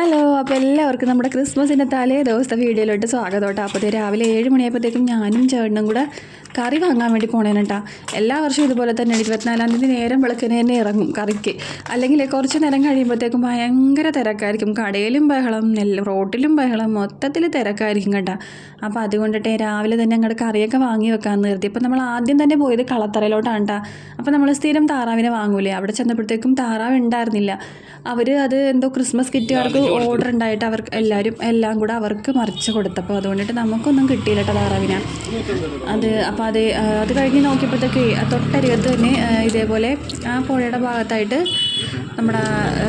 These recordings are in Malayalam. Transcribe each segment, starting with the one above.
ഹലോ അപ്പോൾ എല്ലാവർക്കും നമ്മുടെ ക്രിസ്മസിന്റെ തലേ ദിവസത്തെ വീഡിയോയിലോട്ട് സ്വാഗതം കേട്ടോ. അപ്പോൾ രാവിലെ ഏഴ് മണിയായപ്പോഴത്തേക്കും ഞാനും ചേട്ടനും കൂടെ കറി വാങ്ങാൻ വേണ്ടി പോണേന് കേട്ടോ എല്ലാ വർഷവും ഇതുപോലെ തന്നെ ഇരുപത്തിനാലാം തീയതി നേരം വിളക്കിന് തന്നെ ഇറങ്ങും കറിക്ക്. അല്ലെങ്കിൽ കുറച്ച് നേരം കഴിയുമ്പോഴത്തേക്കും ഭയങ്കര തിരക്കായിരിക്കും. കടയിലും ബഹളം നെല്ല് റോട്ടിലും ബഹളം മൊത്തത്തിൽ തിരക്കായിരിക്കും കേട്ടോ. അപ്പോൾ അതുകൊണ്ടിട്ട് രാവിലെ തന്നെ അങ്ങോട്ട് കറിയൊക്കെ വാങ്ങി വെക്കാമെന്ന് കരുതി. അപ്പോൾ നമ്മൾ ആദ്യം തന്നെ പോയത് കളത്തറയിലോട്ടാണ് കേട്ടോ അപ്പോൾ നമ്മൾ സ്ഥിരം താറാവിനെ വാങ്ങൂലേ? അവിടെ ചെന്നപ്പോഴത്തേക്കും താറാവ് ഉണ്ടായിരുന്നില്ല. അവർ അത് എന്തോ ക്രിസ്മസ് കിറ്റുകാർക്ക് ഓർഡർ ഉണ്ടായിട്ട് അവർക്ക് എല്ലാവരും എല്ലാം കൂടെ അവർക്ക് മറിച്ച് കൊടുത്തപ്പോൾ അതുകൊണ്ടിട്ട് നമുക്കൊന്നും കിട്ടിയില്ല കേട്ടോ താറാവിനെ. അത് അപ്പോൾ അത് അത് കഴിഞ്ഞ് നോക്കിയപ്പോഴത്തേക്ക് തൊട്ടരികത്ത് തന്നെ ഇതേപോലെ ആ പുഴയുടെ ഭാഗത്തായിട്ട് നമ്മുടെ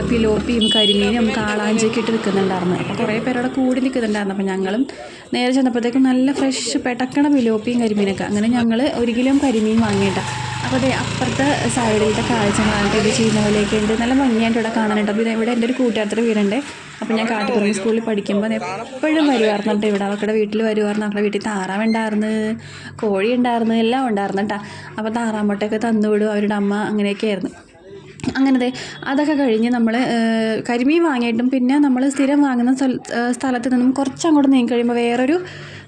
പിലോപ്പിയും കരിമീനും കാളാഞ്ചിയൊക്കെ ഇട്ട് നിൽക്കുന്നുണ്ടായിരുന്നു. അപ്പോൾ കുറേ പേരവിടെ കൂടി നിൽക്കുന്നുണ്ടായിരുന്നു. അപ്പോൾ ഞങ്ങളും നേരെ ചെന്നപ്പോഴത്തേക്കും നല്ല ഫ്രഷ് പെട്ടക്കണ പിലോപ്പിയും കരിമീനൊക്കെ. അങ്ങനെ ഞങ്ങൾ ഒരു കിലോ കരിമീൻ വാങ്ങിയിട്ടാണ് അതെ അപ്പുറത്തെ സൈഡിലത്തെ കാഴ്ച കാണാനായിട്ട് ഇത് ചെയ്യുന്ന പോലെയൊക്കെ ഉണ്ട്. നല്ല ഭംഗിയായിട്ട് ഇവിടെ കാണാനുണ്ട്. അപ്പോൾ ഇവിടെ എന്റെ ഒരു കൂട്ടുകാരത്തിന്റെ വീടുണ്ട്. അപ്പോൾ ഞാൻ കാട്ടിപ്പുറം സ്കൂളിൽ പഠിക്കുമ്പോൾ എപ്പോഴും വരുമായിരുന്നുണ്ട് ഇവിടെ അവക്കടെ വീട്ടിൽ വരുമായിരുന്നു അവരുടെ വീട്ടിൽ താറാവ് ഉണ്ടായിരുന്നു കോഴി ഉണ്ടായിരുന്നു എല്ലാം ഉണ്ടായിരുന്നു കേട്ടോ. അപ്പോൾ താറാമുട്ടയൊക്കെ തന്നുവിടും അവരുടെ അമ്മ അങ്ങനെയൊക്കെ ആയിരുന്നു. അങ്ങനത്തെ അതൊക്കെ കഴിഞ്ഞ് നമ്മൾ കരിമീൻ വാങ്ങിയിട്ടും പിന്നെ നമ്മൾ സ്ഥിരം വാങ്ങുന്ന സ്ഥലത്ത് നിന്നും കുറച്ചങ്ങോട്ട് നീങ്ങി കഴിയുമ്പോൾ വേറൊരു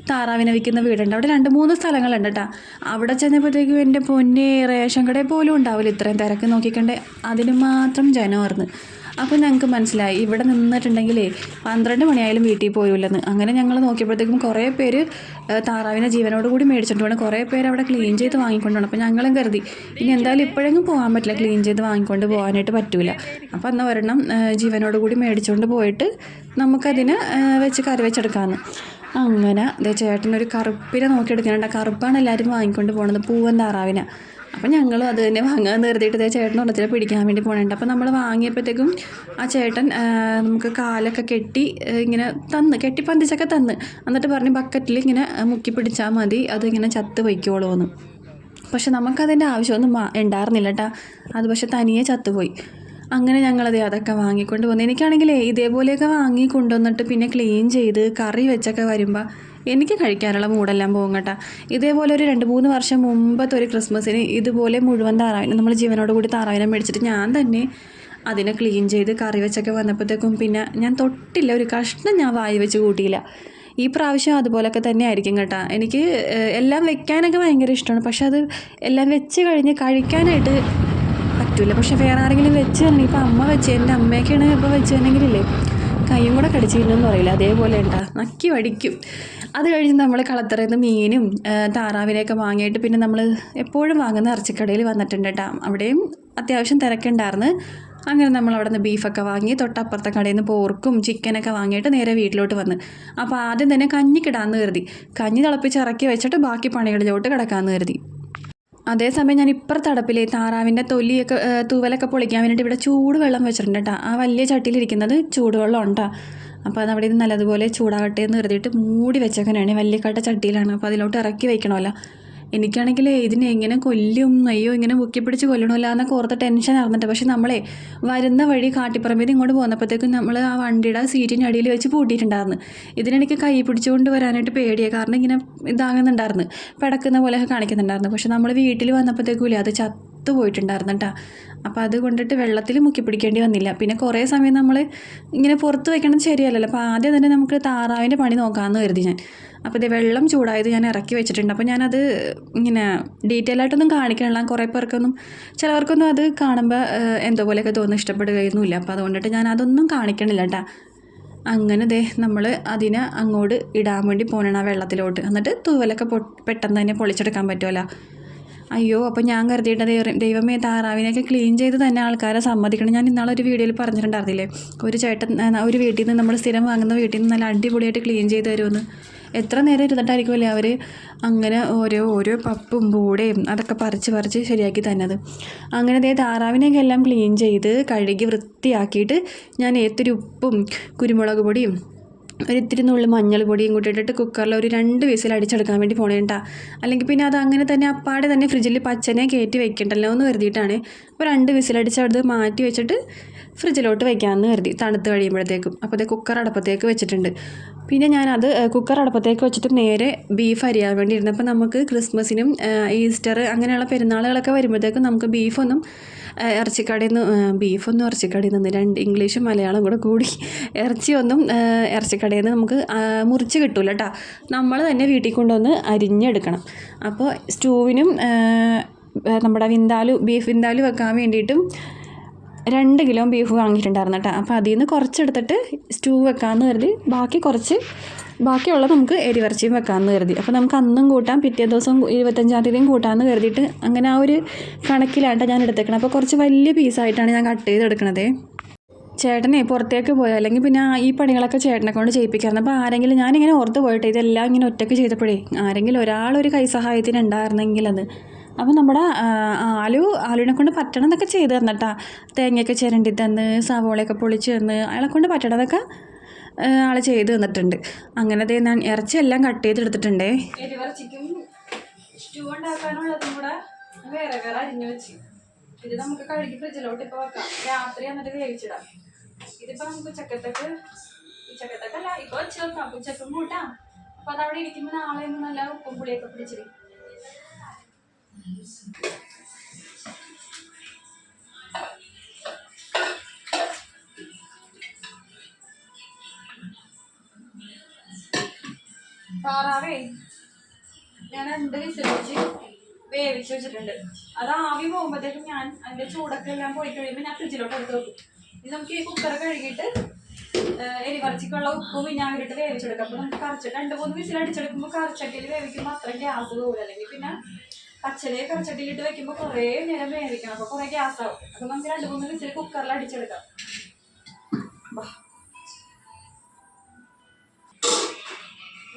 താറാവിനെ വിൽക്കുന്ന വീടുണ്ട്. അവിടെ രണ്ട് മൂന്ന് സ്ഥലങ്ങളുണ്ട് കേട്ടോ അവിടെ ചെന്നപ്പോഴത്തേക്കും എന്റെ പൊന്നെ റേഷൻ കടയിൽ പോലും ഉണ്ടാവില്ല. ഇത്രയും തിരക്ക് നോക്കിക്കണ്ടേ അതിന് മാത്രം ജനമായിരുന്നു അപ്പോൾ ഞങ്ങൾക്ക് മനസ്സിലായി. ഇവിടെ നിന്നിട്ടുണ്ടെങ്കിലേ പന്ത്രണ്ട് മണിയായാലും വീട്ടിൽ പോയില്ലെന്ന് അങ്ങനെ ഞങ്ങൾ നോക്കിയപ്പോഴത്തേക്കും കുറേ പേര് താറാവിനെ ജീവനോട് കൂടി മേടിച്ചിട്ട് വേണം കുറേ പേര് അവിടെ ക്ലീൻ ചെയ്ത് വാങ്ങിക്കൊണ്ടുപോകണം അപ്പോൾ ഞങ്ങളും കരുതി ഇനി എന്തായാലും ഇപ്പോഴെങ്കിലും പോകാൻ പറ്റില്ല. ക്ലീൻ ചെയ്ത് വാങ്ങിക്കൊണ്ട് പോകാനായിട്ട് പറ്റൂല. അപ്പോൾ അന്ന് ഒരെണ്ണം ജീവനോട് കൂടി മേടിച്ചുകൊണ്ട് പോയിട്ട് നമുക്കതിന് വെച്ച് കറി വെച്ചെടുക്കാമെന്ന് അങ്ങനെ ദേ ചേട്ടനൊരു കറുപ്പിനെ നോക്കിയെടുക്കുന്നുണ്ട്. ആ കറുപ്പാണ് എല്ലാവരും വാങ്ങിക്കൊണ്ട് പോകുന്നത് പൂവൻ താറാവിനെ. അപ്പം ഞങ്ങളും അത് തന്നെ വാങ്ങാൻ നിർത്തിയിട്ട് ദേ ചേട്ടൻ ഒന്നത്തിനെ പിടിക്കാൻ വേണ്ടി പോകണുണ്ട് അപ്പം നമ്മൾ വാങ്ങിയപ്പോഴത്തേക്കും ആ ചേട്ടൻ നമുക്ക് കാലൊക്കെ കെട്ടി ഇങ്ങനെ തന്ന് കെട്ടി പന്തിച്ചൊക്കെ തന്ന്. എന്നിട്ട് പറഞ്ഞ് ബക്കറ്റിൽ ഇങ്ങനെ മുക്കി പിടിച്ചാൽ മതി അതിങ്ങനെ ചത്ത് വയ്ക്കോളൂന്ന് പക്ഷെ നമുക്കതിന്റെ ആവശ്യമൊന്നും ഉണ്ടായിരുന്നില്ല കേട്ടോ അത് പക്ഷെ തനിയെ ചത്തുപോയി. അങ്ങനെ ഞങ്ങളത് അതൊക്കെ വാങ്ങിക്കൊണ്ട് വന്നു എനിക്കാണെങ്കിലേ ഇതേപോലെയൊക്കെ വാങ്ങി കൊണ്ടുവന്നിട്ട് പിന്നെ ക്ലീൻ ചെയ്ത് കറി വെച്ചൊക്കെ വരുമ്പോൾ എനിക്ക് കഴിക്കാനുള്ള മൂടെല്ലാം പോകും കേട്ടോ. ഇതേപോലെ ഒരു രണ്ട് മൂന്ന് വർഷം മുമ്പത്തെ ഒരു ക്രിസ്മസിന് ഇതുപോലെ മുഴുവൻ താറാവിനെ നമ്മൾ ജീവനോട് കൂടി താറാവിനെ മേടിച്ചിട്ട് ഞാൻ തന്നെ അതിനെ ക്ലീൻ ചെയ്ത് കറി വെച്ചൊക്കെ വന്നപ്പോഴത്തേക്കും പിന്നെ ഞാൻ തൊട്ടില്ല ഒരു കഷ്ണം ഞാൻ വായി വെച്ച് കൂട്ടിയില്ല. ഈ പ്രാവശ്യം അതുപോലൊക്കെ തന്നെ ആയിരിക്കും കേട്ടോ. എനിക്ക് എല്ലാം വെക്കാനൊക്കെ ഭയങ്കര ഇഷ്ടമാണ്. പക്ഷെ അത് എല്ലാം വെച്ച് കഴിഞ്ഞ് കഴിക്കാനായിട്ട് പറ്റൂല. പക്ഷെ വേറെ ആരെങ്കിലും വെച്ച് തന്നെ ഇപ്പം അമ്മ വെച്ച് എന്റെ അമ്മയൊക്കെയാണ് ഇപ്പോൾ വെച്ച് തന്നെങ്കിലില്ലേ കൈയും കൂടെ കടിച്ചിരുന്നെന്ന് പറയില്ല. അതേപോലെ ഉണ്ടാ നക്കി വടിക്കും. അത് കഴിഞ്ഞ് നമ്മൾ കളത്തറയിൽ നിന്ന് മീനും താറാവിനെയൊക്കെ വാങ്ങിയിട്ട് പിന്നെ നമ്മൾ എപ്പോഴും വാങ്ങുന്ന ഇറച്ചിക്കടയിൽ വന്നിട്ടുണ്ട് കേട്ടോ അവിടെയും അത്യാവശ്യം തിരക്കുണ്ടായിരുന്നു അങ്ങനെ നമ്മൾ അവിടെ നിന്ന് ബീഫൊക്കെ വാങ്ങി തൊട്ടപ്പുറത്തെ കടയിൽ നിന്ന് പോർക്കും ചിക്കനൊക്കെ വാങ്ങിയിട്ട് നേരെ വീട്ടിലോട്ട് വന്ന്. അപ്പോൾ ആദ്യം തന്നെ കഞ്ഞിക്കിടാമെന്ന് കരുതി. കഞ്ഞി തിളപ്പിച്ച് ഇറക്കി വെച്ചിട്ട് ബാക്കി പണികളിലോട്ട് കിടക്കാമെന്ന് കരുതി. അതേസമയം ഞാൻ ഇപ്പുറത്തെ അടുപ്പിലെ താറാവിന്റെ തൊലിയൊക്കെ തൂവലൊക്കെ പൊളിക്കാൻ വേണ്ടിയിട്ട് ഇവിടെ ചൂടുവെള്ളം വെച്ചിട്ടുണ്ട് കേട്ടോ. ആ വലിയ ചട്ടിയിലിരിക്കുന്നത് ചൂടുവെള്ളം ഉണ്ടോ? അപ്പോൾ അത് അവിടെ നിന്ന് നല്ലതുപോലെ ചൂടാകട്ടെ എന്ന് കരുതിയിട്ട് മൂടി വെച്ചേക്കാനാണ് വലിയ കട്ട ചട്ടിയിലാണ്. അപ്പോൾ അതിലോട്ട് ഇറക്കി വെക്കണമല്ലോ. എനിക്കാണെങ്കിൽ ഇതിനെ എങ്ങനെ കൊല്ലും? അയ്യോ ഇങ്ങനെ മുക്കി പിടിച്ച് കൊല്ലണമല്ല എന്നൊക്കെ ഓർത്ത് ടെൻഷൻ ആർന്നിട്ട്. പക്ഷെ നമ്മളെ വരുന്ന വഴി കാട്ടിപ്പറമ്പിൽ ഇങ്ങോട്ട് പോന്നപ്പോഴത്തേക്കും നമ്മൾ ആ വണ്ടിയുടെ സീറ്റിന്റെ അടിയിൽ വെച്ച് പൂട്ടിയിട്ടുണ്ടായിരുന്നു. ഇതിനെനിക്ക് കൈ പിടിച്ചുകൊണ്ട് വരാനായിട്ട് പേടിയാണ് കാരണം ഇങ്ങനെ ഇതാകുന്നുണ്ടായിരുന്നു. പിടക്കുന്ന പോലെയൊക്കെ കാണിക്കുന്നുണ്ടായിരുന്നു. പക്ഷെ നമ്മൾ വീട്ടിൽ വന്നപ്പോഴത്തേക്കും ഇല്ല അത് ചത്തു പോയിട്ടുണ്ടായിരുന്നു കേട്ടോ അപ്പോൾ അത് കൊണ്ടിട്ട് വെള്ളത്തിൽ മുക്കി പിടിക്കേണ്ടി വന്നില്ല. പിന്നെ കുറേ സമയം നമ്മൾ ഇങ്ങനെ പുറത്ത് വെക്കണത് ശരിയല്ലല്ലോ. അപ്പോൾ ആദ്യം തന്നെ നമുക്ക് താറാവിന്റെ പണി നോക്കാമെന്ന് കരുതി ഞാൻ. അപ്പോൾ ഇത് വെള്ളം ചൂടായത് ഞാൻ ഇറക്കി വെച്ചിട്ടുണ്ട്. അപ്പോൾ ഞാനത് ഇങ്ങനെ ഡീറ്റെയിൽ ആയിട്ടൊന്നും കാണിക്കണില്ല. കുറേ പേർക്കൊന്നും ചിലവർക്കൊന്നും അത് കാണുമ്പോൾ എന്തോ പോലെയൊക്കെ തോന്നുന്നു ഇഷ്ടപ്പെടുകയൊന്നുമില്ല. അപ്പോൾ അതുകൊണ്ടിട്ട് ഞാൻ അതൊന്നും കാണിക്കണില്ല കേട്ടോ അങ്ങനെ ദേ നമ്മൾ അതിനെ അങ്ങോട്ട് ഇടാൻ വേണ്ടി പോകണം ആ വെള്ളത്തിലോട്ട്. എന്നിട്ട് തൂവലൊക്കെ പെട്ടെന്ന് തന്നെ പൊളിച്ചെടുക്കാൻ പറ്റുമല്ലോ അയ്യോ അപ്പോൾ ഞാൻ കരുതിയിട്ട് ദൈവ- ദൈവമേ താറാവിനെയൊക്കെ ക്ലീൻ ചെയ്ത് തന്നെ ആൾക്കാരെ സമ്മതിക്കണം. ഞാൻ ഇന്നാളൊരു വീഡിയോയിൽ പറഞ്ഞിട്ടുണ്ടായിരുന്നില്ലേ? ഒരു ചേട്ടൻ ഒരു വീട്ടിൽ നിന്ന് നമ്മൾ സ്ഥിരം വാങ്ങുന്ന വീട്ടിൽ നിന്ന് നല്ല അടിപൊളിയായിട്ട് ക്ലീൻ ചെയ്ത് തരുമെന്ന്. എത്ര നേരം ഇരുന്നിട്ടായിരിക്കുമല്ലേ അവർ അങ്ങനെ ഓരോ ഓരോ പപ്പും പൂടയും അതൊക്കെ പറിച്ച് പറിച്ച് ശരിയാക്കി തന്നത്. അങ്ങനെ ദേ താറാവിനെയൊക്കെ എല്ലാം ക്ലീൻ ചെയ്ത് കഴുകി വൃത്തിയാക്കിയിട്ട് ഞാൻ ഏത്തൊരു ഉപ്പും കുരുമുളക് പൊടിയും ഒരു ഇത്തിരി നുള്ളി മഞ്ഞൾ പൊടിയും കൂട്ടി ഇട്ടിട്ട് കുക്കറിൽ ഒരു രണ്ട് വിസിൽ അടിച്ചെടുക്കാൻ വേണ്ടി പോണേട്ടാ അല്ലെങ്കിൽ പിന്നെ അത് അങ്ങനെ തന്നെ അപ്പാടെ തന്നെ ഫ്രിഡ്ജിൽ പച്ചനെ കയറ്റി വെക്കണ്ടല്ലോ എന്ന് കരുതിയിട്ടാണ്. അപ്പോൾ രണ്ട് വിസിലടിച്ച് അവിടെ മാറ്റി വെച്ചിട്ട് ഫ്രിഡ്ജിലോട്ട് വെക്കാമെന്ന് കരുതി. തണുത്ത് കഴിയുമ്പോഴത്തേക്കും. അപ്പോൾ അത് കുക്കർ അടപ്പത്തേക്ക് വെച്ചിട്ടുണ്ട്. പിന്നെ ഞാനത് കുക്കർ അടപ്പത്തേക്ക് വെച്ചിട്ട് നേരെ ബീഫ് അരിയാൻ വേണ്ടി ഇരുന്നപ്പോൾ നമുക്ക് ക്രിസ്മസിനും ഈസ്റ്റർ അങ്ങനെയുള്ള പെരുന്നാളുകളൊക്കെ വരുമ്പോഴത്തേക്കും നമുക്ക് ബീഫൊന്നും ഇറച്ചിക്കടയിൽ നിന്ന് ബീഫൊന്നും ഇറച്ചിക്കടയിൽ നിന്ന് രണ്ട് ഇംഗ്ലീഷും മലയാളം കൂടെ കൂടി ഇറച്ചിയൊന്നും ഇറച്ചിക്കടയിൽ നിന്ന് നമുക്ക് മുറിച്ച് കിട്ടില്ല കേട്ടോ നമ്മൾ തന്നെ വീട്ടിൽ കൊണ്ടുവന്ന് അരിഞ്ഞെടുക്കണം. അപ്പോൾ സ്റ്റൂവിനും നമ്മുടെ വിന്താലു ബീഫ് വിന്താലു വെക്കാൻ വേണ്ടിയിട്ടും രണ്ട് കിലോ ബീഫ് വാങ്ങിയിട്ടുണ്ടായിരുന്നു കേട്ടോ. അപ്പോൾ അതിൽ നിന്ന് കുറച്ചെടുത്തിട്ട് സ്റ്റൂ വെക്കാമെന്ന് കരുതി. ബാക്കി കുറച്ച് ബാക്കിയുള്ള നമുക്ക് എരിവറച്ചിയും വെക്കാമെന്ന് കരുതി. അപ്പോൾ നമുക്ക് അന്നും കൂട്ടാം പിറ്റേ ദിവസം ഇരുപത്തഞ്ചാം തീയതിയും കൂട്ടാമെന്ന് കരുതിയിട്ട് അങ്ങനെ ആ ഒരു കണക്കിലായിട്ട് ഞാൻ എടുത്തേക്കണം. അപ്പോൾ കുറച്ച് വലിയ പീസായിട്ടാണ് ഞാൻ കട്ട് ചെയ്തെടുക്കണത്. ചേട്ടനെ പുറത്തേക്ക് പോയോ? അല്ലെങ്കിൽ പിന്നെ ഈ പണികളൊക്കെ ചേട്ടനെ കൊണ്ട് ചെയ്യിപ്പിക്കാറുണ്ട് അപ്പോൾ ആരെങ്കിലും ഞാനിങ്ങനെ ഓർത്ത് പോയിട്ട്? ഇതെല്ലാം ഇങ്ങനെ ഒറ്റയ്ക്ക് ചെയ്തപ്പോഴേ. ആരെങ്കിലും ഒരാളൊരു കൈസഹായത്തിന് ഉണ്ടായിരുന്നെങ്കിൽ അത്. അപ്പോൾ നമ്മുടെ ആലു ആലുവിനെ കൊണ്ട് പറ്റണം എന്നൊക്കെ ചെയ്ത് തന്നിട്ടാ. തേങ്ങയൊക്കെ ചിരണ്ടി തന്ന് സവോളയൊക്കെ പൊളിച്ച് തന്ന് അയാളെ കൊണ്ട് പറ്റണതൊക്കെ ആൾ ചെയ്ത് തന്നിട്ടുണ്ട്. അങ്ങനത്തെ ഞാൻ ഇറച്ചി എല്ലാം കട്ട് ചെയ്തെടുത്തിട്ടുണ്ടേ സ്റ്റൂ ഉണ്ടാക്കാനുള്ളതും കൂടെ വേറെ അരിഞ്ഞു നമുക്ക് കഴുകി ഫ്രിഡ്ജിലോട്ട് ഇപ്പോൾ വെക്കാം. നമുക്ക് ഉച്ചക്കും കൂട്ടാം. അപ്പോൾ അതവിടെ ഇരിക്കുമ്പോൾ നാളെ ഒന്നും നല്ല ഉപ്പും പുളിയൊക്കെ പിടിച്ചിരി. താറാവേ ഞാൻ രണ്ട് വിസിൽ വെച്ച് വേവിച്ച് വെച്ചിട്ടുണ്ട്. അത് ആവി പോകുമ്പോഴത്തേക്കും ഞാൻ അതിന്റെ ചൂടൊക്കെ എല്ലാം പോയി കഴിയുമ്പോൾ ഞാൻ ഫ്രിഡ്ജിലോട്ട് എടുത്ത് വെക്കും. ഇനി നമുക്ക് ഈ കുക്കർ കഴുകിയിട്ട് എരിവറച്ചിക്കുള്ള ഉപ്പും വിനാഗിരിട്ട് വേവിച്ചെടുക്കാം. അപ്പോൾ നമുക്ക് കറച്ച് രണ്ട് മൂന്ന് വിസിൽ അടിച്ചെടുക്കുമ്പോൾ കറച്ചട്ടിയിൽ വേവിക്കുമ്പോൾ അത്ര ഗ്യാസ് പോകില്ല അല്ലെങ്കിൽ പിന്നെ പച്ചലയെ കറച്ചട്ടിയിലിട്ട് വെക്കുമ്പോൾ കുറേ നേരം വേവിക്കണം. അപ്പോൾ കുറേ ഗ്യാസ് ആവും. അപ്പൊ നമുക്ക് രണ്ട് മൂന്ന് വിസിൽ കുക്കറിൽ അടിച്ചെടുക്കാം.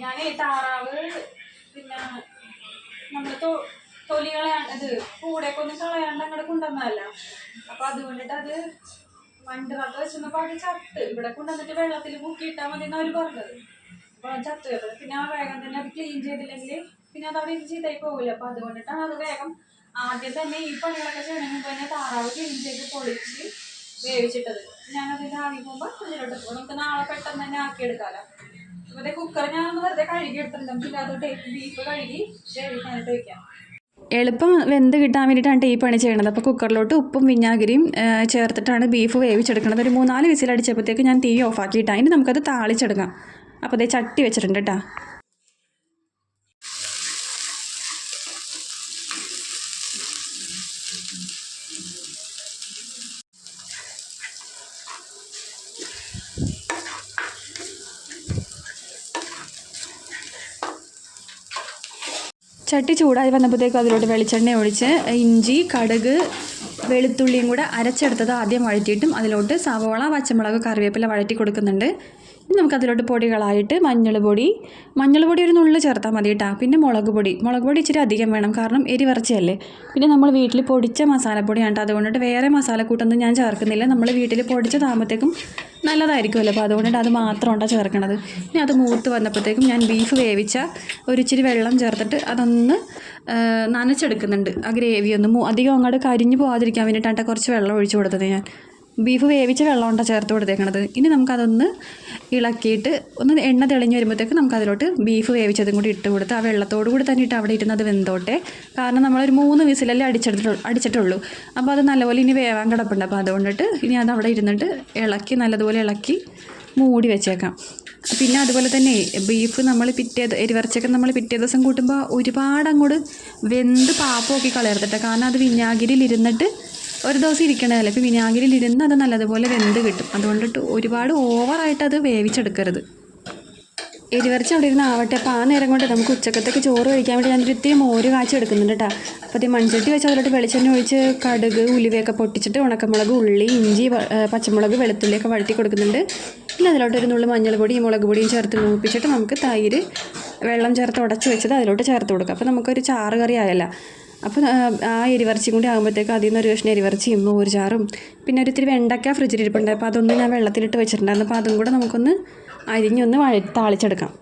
ഞാനേ താറാവ് പിന്നെ നമ്മൾ തൊലി കളയാണ്ട് ഇത് കൂടെയൊക്കെ ഒന്ന് കളയാണ്ട് അങ്ങോട്ട് കൊണ്ടുവന്നതല്ല. അപ്പൊ അതുകൊണ്ടിട്ട് അത് മണ്ടറത്ത് വെച്ചപ്പോ അത് ചത്ത്. ഇവിടെ കൊണ്ടുവന്നിട്ട് വെള്ളത്തിൽ മുക്കിയിട്ടാൽ മതി എന്നാ അവർ പറഞ്ഞത്. അപ്പൊ ചത്ത് പിന്നെ ആ വേഗം തന്നെ അത് ക്ലീൻ ചെയ്തില്ലെങ്കിൽ പിന്നെ അത് അവിടെ ചീത്തയായി പോകില്ല അപ്പൊ അതുകൊണ്ടിട്ടാണ് അത് വേഗം ആദ്യം തന്നെ ഈ പണികളൊക്കെ ചെയ്യണമെങ്കിൽ തന്നെ താറാവ് ക്ലീൻ പൊളിച്ച് വേവിച്ചിട്ടത്. അതിന്റെ ആവി പോകുമ്പോൾ ഫ്രിഡ്ജിലോട്ട് പോകും നമുക്ക് നാളെ പെട്ടെന്ന് തന്നെ ആക്കിയെടുക്കാമല്ലോ ഇവിടെ കുക്കർ ഞാൻ വെറുതെ കഴുകി എടുത്തിട്ടുണ്ട് പിന്നെ അതോട്ട് ബീഫ് കഴുകി വേവിക്കാനായിട്ട് വെക്കാം. എളുപ്പം വെന്ത് കിട്ടാൻ വേണ്ടിയിട്ടാണ് ടീ പണി ചെയ്യണത്. അപ്പോൾ കുക്കറിലോട്ട് ഉപ്പും വിനാഗിരിയും ചേർത്തിട്ടാണ് ബീഫ് വേവിച്ചെടുക്കുന്നത് ഒരു മൂന്നാൽ വിസിലടിച്ചപ്പോഴത്തേക്ക് ഞാൻ തീ ഓഫാക്കിയിട്ടാണ് ഇനി നമുക്കത് താളിച്ചെടുക്കാം. അപ്പോൾ അതേ ചട്ടി വെച്ചിട്ടുണ്ട് കേട്ടോ ചട്ടി ചൂടായി വന്നപ്പോഴത്തേക്കും അതിലോട്ട് വെളിച്ചെണ്ണ ഒഴിച്ച് ഇഞ്ചി കടുക് വെളുത്തുള്ളിയും കൂടെ അരച്ചെടുത്തത് ആദ്യം വഴറ്റിയിട്ടും അതിലോട്ട് സവോള പച്ചമുളക് കറിവേപ്പില വഴറ്റി കൊടുക്കുന്നുണ്ട്. നമുക്ക് അതിലോട്ട് പൊടികളായിട്ട് മഞ്ഞൾ പൊടി മഞ്ഞൾ പൊടി ഒരു നുള്ളിൽ ചേർത്താൽ മതി കേട്ടോ പിന്നെ മുളക് പൊടി. മുളക് പൊടി ഇച്ചിരി അധികം വേണം. കാരണം എരിവറച്ചയല്ലേ പിന്നെ നമ്മൾ വീട്ടിൽ പൊടിച്ച മസാലപ്പൊടിയാണ് കേട്ടോ അതുകൊണ്ടിട്ട് വേറെ മസാലക്കൂട്ടൊന്നും ഞാൻ ചേർക്കുന്നില്ല. നമ്മൾ വീട്ടിൽ പൊടിച്ചതാകുമ്പോഴത്തേക്കും നല്ലതായിരിക്കുമല്ലോ. അപ്പോൾ അതുകൊണ്ടിട്ട് അത് മാത്രമാണ് ചേർക്കണത്. ഇനി അത് മൂത്ത് വന്നപ്പോഴത്തേക്കും ഞാൻ ബീഫ് വേവിച്ച ഒരിച്ചിരി വെള്ളം ചേർത്തിട്ട് അതൊന്ന് നനച്ചെടുക്കുന്നുണ്ട്. ആ ഗ്രേവി ഒന്ന് അധികം അങ്ങോട്ട് കരിഞ്ഞു പോകാതിരിക്കാൻ വേണ്ടിയിട്ടാണ് കുറച്ച് വെള്ളം ഒഴിച്ചു കൊടുത്തത് ഞാൻ. ബീഫ് വേവിച്ച വെള്ളം കൊണ്ടാണ് ചേർത്ത് കൊടുത്തേക്കണത്? ഇനി നമുക്കതൊന്ന് ഇളക്കിയിട്ട് ഒന്ന് എണ്ണ തെളിഞ്ഞ് വരുമ്പോഴത്തേക്ക് നമുക്കതിലോട്ട് ബീഫ് വേവിച്ചതും കൂടി ഇട്ട് കൊടുത്ത് ആ വെള്ളത്തോടു കൂടി തന്നെ ഇട്ട് അവിടെ ഇരുന്നത് വെന്തോട്ടെ. കാരണം നമ്മളൊരു മൂന്ന് വിസിലല്ലേ അടിച്ചെടുത്തിട്ടുള്ളൂ അടിച്ചിട്ടുള്ളൂ. അപ്പോൾ അത് നല്ലപോലെ ഇനി വേവാൻ കിടപ്പുണ്ട്. അപ്പോൾ അതുകൊണ്ടിട്ട് ഇനി അത് അവിടെ ഇരുന്നിട്ട് ഇളക്കി നല്ലതുപോലെ ഇളക്കി മൂടി വെച്ചേക്കാം. പിന്നെ അതുപോലെ തന്നെ ബീഫ് നമ്മൾ പിറ്റേ എരിവറച്ചൊക്കെ നമ്മൾ പിറ്റേ ദിവസം കൂട്ടുമ്പോൾ ഒരുപാട് അങ്ങോട്ട് വെന്ത് പാപ്പമൊക്കെ കളയർത്തിട്ട് കാരണം അത് വിഞ്ഞാഗിരിയിൽ ഇരുന്നിട്ട് ഒരു ദിവസം ഇരിക്കണതല്ലേ? ഇപ്പോൾ വിനാഗിരിയിൽ ഇരുന്ന് അത് നല്ലതുപോലെ വെന്ത് കിട്ടും. അതുകൊണ്ടിട്ട് ഒരുപാട് ഓവറായിട്ട് അത് വേവിച്ചെടുക്കരുത്. എരിവരച്ച് അവിടെ ഇരുന്ന് ആവട്ടെ. അപ്പോൾ ആ നേരം കൊണ്ട് നമുക്ക് ഉച്ചക്കത്തേക്ക് ചോറ് കഴിക്കാൻ വേണ്ടി ഞാനൊരു ഇത്തിരി മോര് കാച്ചി എടുക്കുന്നുണ്ട് കേട്ടോ അപ്പോൾ ഈ മൺചട്ടി വെച്ച് അതിലോട്ട് വെളിച്ചെണ്ണ ഒഴിച്ച് കടുക് ഉലുവയൊക്കെ പൊട്ടിച്ചിട്ട് ഉണക്കമുളക് ഉള്ളി ഇഞ്ചി പച്ചമുളക് വെളുത്തുള്ളിയൊക്കെ വഴറ്റി കൊടുക്കുന്നുണ്ട്. പിന്നെ അതിലോട്ട് ഒരു നുള്ളു മഞ്ഞൾപ്പൊടിയും മുളക് പൊടിയും ചേർത്ത് മൂപ്പിച്ചിട്ട് നമുക്ക് തൈര് വെള്ളം ചേർത്ത് ഉടച്ച് വെച്ചത് അതിലോട്ട് ചേർത്ത് കൊടുക്കാം. അപ്പോൾ നമുക്കൊരു ചാറ് കറി ആയല്ല. അപ്പോൾ ആ, എരിവറച്ചി കൂടി ആകുമ്പോഴത്തേക്ക് അതിൽ നിന്ന് ഒരു കഷ്ണം എരിവറച്ചിയും ചാറും പിന്നെ ഒരു ഇത്തിരി വെണ്ടയ്ക്ക ഫ്രിഡ്ജിൽ ഇരിപ്പുണ്ട്. അപ്പോൾ അതൊന്ന് ഞാൻ വെള്ളത്തിലിട്ട് വെച്ചിട്ടുണ്ടായിരുന്നു. അപ്പോൾ അതും കൂടെ നമുക്കൊന്ന് അരിഞ്ഞൊന്ന് വഴ താളിച്ചെടുക്കാം.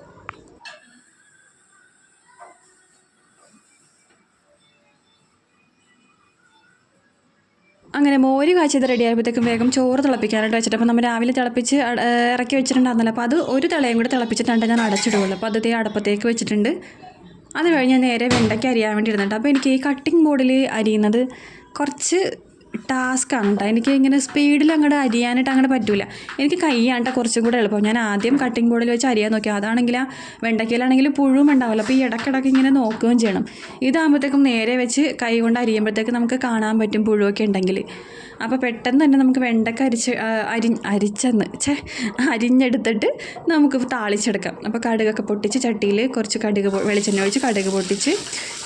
അങ്ങനെ മോര് കാച്ചിയത് റെഡി ആയപ്പോഴത്തേക്കും വേഗം ചോറ് തിളപ്പിക്കാനായിട്ട് വെച്ചിട്ട് അപ്പോൾ നമ്മൾ രാവിലെ തിളപ്പിച്ച് ഇറക്കി വെച്ചിട്ടുണ്ടായിരുന്നല്ലോ. അപ്പോൾ അത് ഒരു തിളയും കൂടി തിളപ്പിച്ചിട്ടുണ്ട് ഞാൻ അടച്ചിടുകയുള്ളൂ അപ്പോൾ അത് അടപ്പത്തേക്ക് വെച്ചിട്ടുണ്ട്. അത് കഴിഞ്ഞ് നേരെ വെണ്ടയ്ക്ക് അരിയാൻ വേണ്ടി ഇരുന്നിട്ട് അപ്പോൾ എനിക്ക് ഈ കട്ടിംഗ് ബോർഡിൽ അരിയുന്നത് കുറച്ച് ടാസ്ക്കാണ് കേട്ടോ എനിക്ക് ഇങ്ങനെ സ്പീഡിൽ അങ്ങോട്ട് അരിയാനായിട്ട് അങ്ങനെ പറ്റില്ല എനിക്ക് കൈയാണ്ട കുറച്ചും കൂടെ എളുപ്പം. ഞാൻ ആദ്യം കട്ടിംഗ് ബോർഡിൽ വെച്ച് അരിയാൻ നോക്കി. അതാണെങ്കിൽ വെണ്ടയ്ക്കയിലാണെങ്കിൽ പുഴുവും ഉണ്ടാവില്ല അപ്പോൾ ഈ ഇടയ്ക്കിടയ്ക്ക് ഇങ്ങനെ നോക്കുകയും ചെയ്യണം. ഇതാകുമ്പോഴത്തേക്കും നേരെ വെച്ച് കൈ കൊണ്ട് അരിയുമ്പോഴത്തേക്ക് നമുക്ക് കാണാൻ പറ്റും പുഴുവൊക്കെ ഉണ്ടെങ്കിൽ. അപ്പോൾ പെട്ടെന്ന് തന്നെ നമുക്ക് വെണ്ടക്ക അരിച്ച് അരി അരിച്ചെന്ന് ചേ അരിഞ്ഞെടുത്തിട്ട് നമുക്ക് താളിച്ചെടുക്കാം. അപ്പോൾ കടുകൊക്കെ പൊട്ടിച്ച് ചട്ടിയിൽ കുറച്ച് കടുക് വെളിച്ചെണ്ണ ഒഴിച്ച് കടുക് പൊട്ടിച്ച്